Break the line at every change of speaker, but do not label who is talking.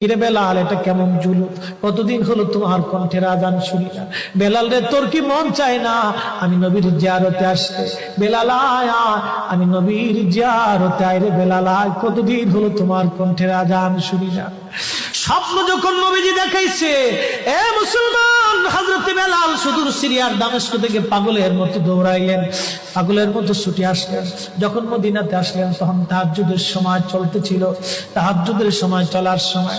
কিরে বেলাল এটা কেমন কতদিন হলো তোমার কণ্ঠের আজান বেলাল রে তোর কি মন চায় না? আমি নবীর জিয়ারতে আসতে। বেলাল আয় আয়, আমি নবীর জিয়ারতে আয় রে বেলাল আয়। কতদিন হলো তোমার কণ্ঠের আজান শুনি না স্বপ্ন যখন নবীজি দেখাইছে এ মুসলমান! হজরত বেলাল সুদূর সিরিয়ার দামেস্ক থেকে পাগলের মতো দৌড়াইলেন। পাগলের মতো ছুটে আসলেন। যখন মদিনাতে আসলেন, তখন তাহাজুদের সময় চলতেছিল। তাহাজুদের সময় চলার সময়